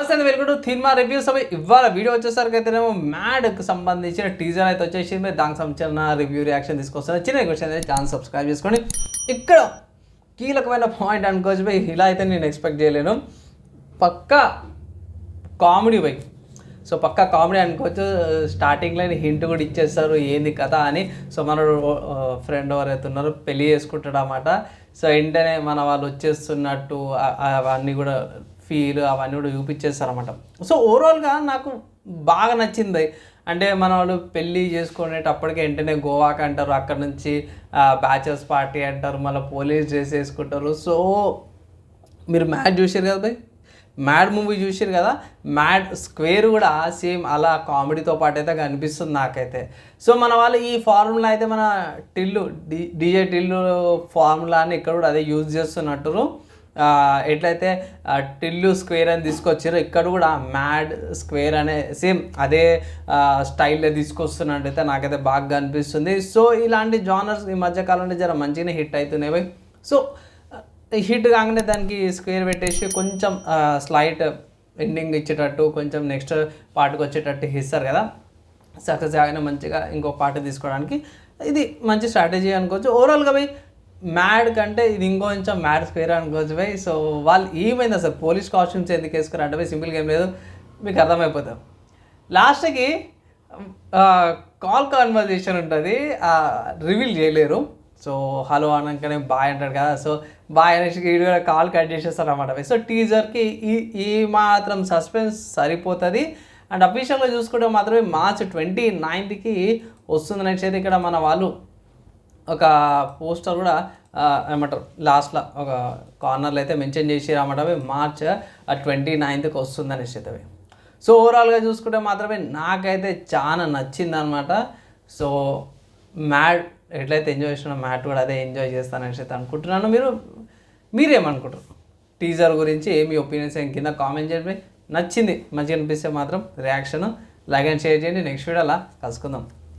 నమస్తే welcome cinema reviews. అవి ఇవాళ వీడియో వచ్చేసరికి అయితేనేమో మ్యాడ్కి సంబంధించిన టీజర్ అయితే వచ్చేసింది. మీరు దానికి సంబంధించిన రివ్యూ రియాక్షన్ తీసుకొస్తాను చిన్న క్వశ్చన్ అయితే ఛానల్ సబ్స్క్రైబ్ చేసుకోండి. ఇక్కడ కీలకమైన పాయింట్ అనుకోవచ్చు పోయి ఇలా అయితే నేను ఎక్స్పెక్ట్ చేయలేను. పక్కా కామెడీ బై సో పక్కా కామెడీ అనుకోవచ్చు స్టార్టింగ్లో హింట్ కూడా ఇచ్చేస్తారు. ఏంది కథ అని. సో మన ఫ్రెండ్ ఎవరైతే ఉన్నారో పెళ్ళి చేసుకుంటాడు అన్నమాట. సో వెంటనే మన వాళ్ళు వచ్చేస్తున్నట్టు అవన్నీ కూడా ఫీల్ అవన్నీ కూడా చూపించేస్తారు అనమాట సో ఓవరాల్గా నాకు బాగా నచ్చింది. అంటే మన వాళ్ళు పెళ్ళి చేసుకునేటప్పటికి వెంటనే గోవాకి అంటారు. అక్కడ నుంచి బ్యాచర్స్ పార్టీ అంటారు. మళ్ళీ పోలీస్ డ్రెస్ వేసుకుంటారు. సో మీరు మ్యాడ్ చూసారు కదా భయ్? మ్యాడ్ మూవీ చూసారు కదా? మ్యాడ్ స్క్వేర్ కూడా సేమ్ అలా కామెడీతో పాటు అయితే కనిపిస్తుంది నాకైతే. సో మన వాళ్ళు ఈ ఫార్ములా అయితే మన టిల్లు డి డిజే టిల్లు ఫార్ములాని ఇక్కడ కూడా అదే యూజ్ చేస్తున్నట్టు ఎట్లయితే టిల్లు స్క్వేర్ అని తీసుకొచ్చారో ఇక్కడ కూడా మ్యాడ్ స్క్వేర్ అనే సేమ్ అదే స్టైల్లో తీసుకొస్తున్నట్టయితే నాకైతే బాగా అనిపిస్తుంది. సో ఇలాంటి జానర్స్ ఈ మధ్యకాలంలో జర మంచిగానే హిట్ అవుతున్నాయి సో హిట్ కాగానే దానికి స్క్వేర్ పెట్టేసి కొంచెం స్లైట్ ఎండింగ్ ఇచ్చేటట్టు కొంచెం నెక్స్ట్ పార్ట్కి వచ్చేటట్టు ఇస్తారు కదా. సక్సెస్ కాగానే మంచిగా ఇంకో పార్ట్ తీసుకోవడానికి ఇది మంచి స్ట్రాటజీ అనుకోవచ్చు. ఓవరాల్గా పోయి మ్యాడ్ కంటే ఇది ఇంకొంచెం మ్యాడ్ స్క్వేర్ అనుకోవచ్చు భయ్. సో వాళ్ళు ఏమైంది అసలు? పోలీస్ కాస్ట్యూమ్స్ ఎందుకు వేసుకుని అంటే సింపుల్గా ఏం లేదు. మీకు అర్థమైపోతాం. లాస్ట్కి కాల్ కాన్వర్జేషన్ ఉంటుంది. రివీల్ చేయలేరు. సో హలో అనగానే బాయ్ అంటాడు కదా. సో బాయ్ అనేసి వీడు కూడా కాల్ కట్ చేసేస్తారు అనమాట సో టీజర్కి ఈ ఈ మాత్రం సస్పెన్స్ సరిపోతుంది. అండ్ అఫీషియల్గా చూసుకుంటే మాత్రమే మార్చ్ ట్వంటీ నైన్త్కి వస్తుంది అనేసి ఇక్కడ మన వాళ్ళు. ఒక పోస్టర్ కూడా ఏమంటారు లాస్ట్లో ఒక కార్నర్లో అయితే మెన్షన్ చేసి అనమాట అవి. మార్చ్ ట్వంటీ నైన్త్కి వస్తుంది అనేసి అయితే సో ఓవరాల్గా చూసుకుంటే మాత్రమే నాకైతే చాలా నచ్చింది అనమాట సో మ్యాట్ ఎట్లయితే ఎంజాయ్ చేస్తున్నా మ్యాట్ కూడా అదే ఎంజాయ్ చేస్తానని అయితే అనుకుంటున్నాను. మీరు మీరేమనుకుంటారు? టీజర్ గురించి మీ ఒపీనియన్స్ ఏం కింద కామెంట్ చేయండి. నచ్చింది మంచిగా అనిపిస్తే మాత్రం రియాక్షన్ లైక్ అండ్ షేర్ చేయండి. నెక్స్ట్ వీడియోలా కలుసుకుందాం.